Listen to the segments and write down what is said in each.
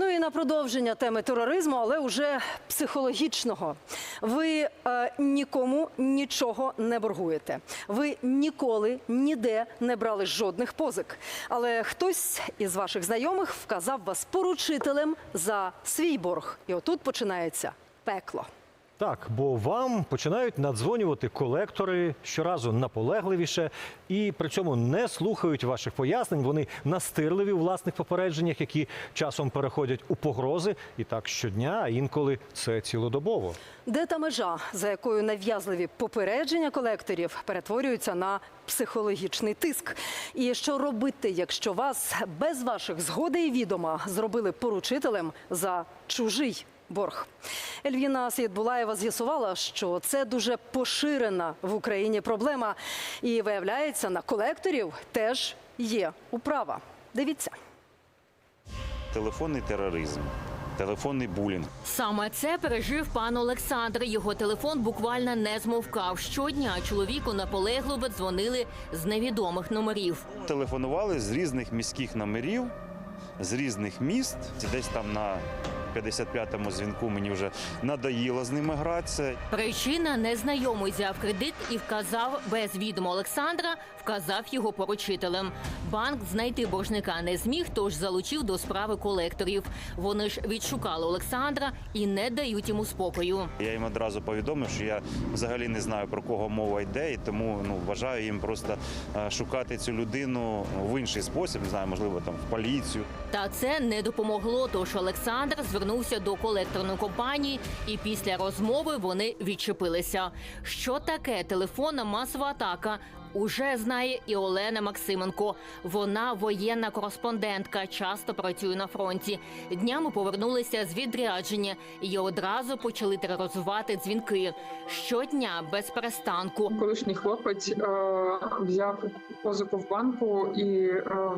Ну і на продовження теми тероризму, але уже психологічного. Ви е, нікому нічого не боргуєте. Ви ніколи ніде не брали жодних позик. Але хтось із ваших знайомих вказав вас поручителем за свій борг. І отут починається пекло. Так, бо вам починають надзвонювати колектори щоразу наполегливіше і при цьому не слухають ваших пояснень. Вони настирливі у власних попередженнях, які часом переходять у погрози. І так щодня, а інколи це цілодобово. Де та межа, за якою нав'язливі попередження колекторів перетворюються на психологічний тиск? І що робити, якщо вас без ваших згоди і відома зробили поручителем за чужий борг? Ельвіна Сєдбулаєва з'ясувала, що це дуже поширена в Україні проблема, і виявляється, на колекторів теж є управа. Дивіться. телефонний тероризм, телефонний булінг. Саме це пережив пан Олександр. Його телефон буквально не змовкав. Щодня чоловіку наполегливо дзвонили з невідомих номерів. Телефонували з різних міських номерів, з різних міст. Десь там на 55-му дзвінку мені вже надоїло з ними гратися. Причина незнайомий взяв кредит і вказав без відомо Олександра, вказав його поручителем. Банк знайти боржника не зміг, тож залучив до справи колекторів. Вони ж відшукали Олександра і не дають йому спокою. Я їм одразу повідомив, що я взагалі не знаю про кого мова йде, і тому ну вважаю їм просто е, шукати цю людину в інший спосіб. Не знаю, можливо, там в поліцію. Та це не допомогло. Тож Олександр звернувся до колекторної компанії, і після розмови вони відчепилися. Що таке телефонна масова атака? Уже знає і Олена Максименко. Вона воєнна кореспондентка, часто працює на фронті. Днями повернулися з відрядження і одразу почали тероризувати дзвінки. Щодня без перестанку. Колишній хлопець е, взяв позику в банку і е,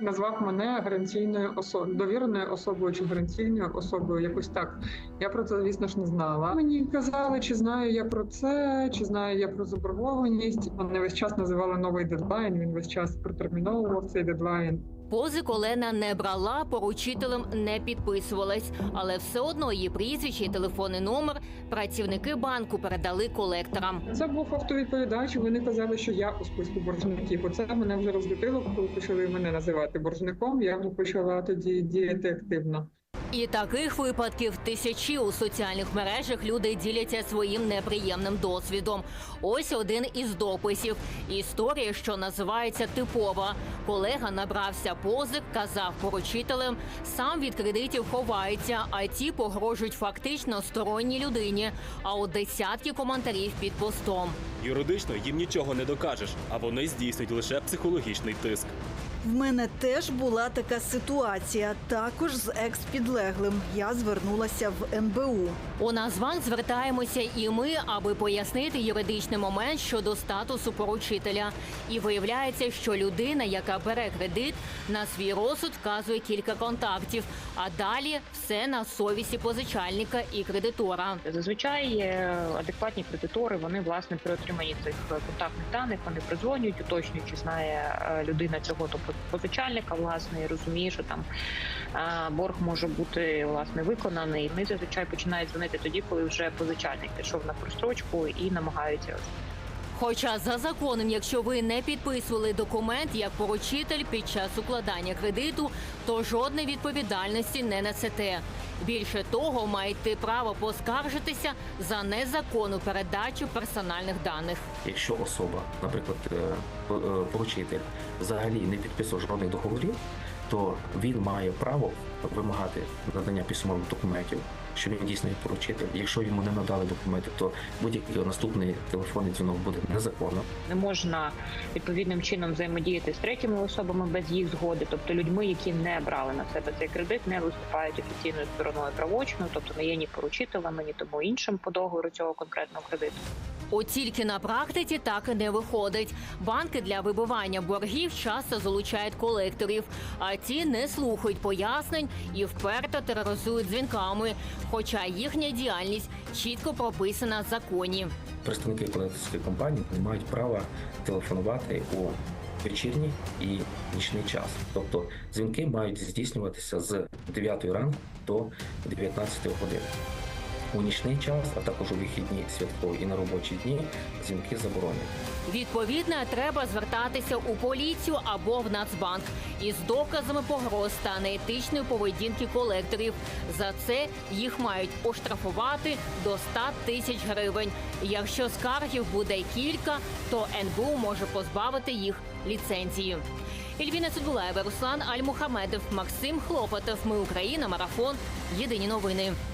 назвав мене гарантійною особою, довіреною особою чи гарантійною особою. Якось так. Я про це, звісно ж, не знала. Мені казали, чи знаю я про це, чи знаю я про заборгованість. Вони весь час називали новий дедлайн. Він весь час протерміновував цей дедлайн. Позик Олена не брала, поручителем не підписувалась, але все одно її прізвище і телефонний номер працівники банку передали колекторам. Це був автовідповідач. Вони казали, що я у списку боржників. Оце мене вже розлютило, коли почали мене називати боржником. Я почала тоді діяти активно. І таких випадків тисячі у соціальних мережах люди діляться своїм неприємним досвідом. Ось один із дописів. Історія, що називається типова. Колега набрався позик, казав поручителем, сам від кредитів ховається, а ті погрожують фактично сторонній людині. А от десятки коментарів під постом. Юридично їм нічого не докажеш, а вони здійснюють лише психологічний тиск. В мене теж була така ситуація. Також з екс-підлеглим. Я звернулася в НБУ. У Назван звертаємося і ми, аби пояснити юридичний момент щодо статусу поручителя. І виявляється, що людина, яка бере кредит, на свій розсуд вказує кілька контактів, а далі все на совісті позичальника і кредитора. Зазвичай е, адекватні кредитори вони власне при отриманні цих контактних даних вони призвонюють, уточнюють, чи знає е, людина цього тобто позичальника, власне, і розуміє, що там е, борг може бути власне виконаний. Вони зазвичай починають дзвонити тоді, коли вже позичальник пішов на прострочку і намагаються Хоча за законом, якщо ви не підписували документ як поручитель під час укладання кредиту, то жодної відповідальності не несете. Більше того, маєте право поскаржитися за незаконну передачу персональних даних. Якщо особа, наприклад, е, е, поручитель, взагалі не підписував жодних договорів, то він має право вимагати надання письмових документів, що він дійсно є поручитель. Якщо йому не надали документи, то будь-який наступний телефонний дзвінок буде незаконно. не можна відповідним чином взаємодіяти з третіми особами без їх згоди, тобто людьми, які не брали на себе цей кредит, не виступають офіційною стороною правочною, тобто не є ні поручителями, ні тому іншим по договору цього конкретного кредиту. От тільки на практиці так і не виходить. Банки для вибивання боргів часто залучають колекторів, а ті не слухають пояснень і вперто тероризують дзвінками. Хоча їхня діяльність чітко прописана в законі. Представники колекторської компанії не мають права телефонувати у вечірній і нічний час. Тобто дзвінки мають здійснюватися з 9 ранку до 19 години. У нічний час, а також у вихідні святкові і на робочі дні дзвінки заборонені. Відповідно, треба звертатися у поліцію або в Нацбанк із доказами погроз та неетичної поведінки колекторів. За це їх мають оштрафувати до 100 тисяч гривень. Якщо скаргів буде кілька, то НБУ може позбавити їх ліцензії. Ільвіна Цидулаєва, Руслан Альмухамедов, Максим Хлопотов. Ми Україна. Марафон. Єдині новини.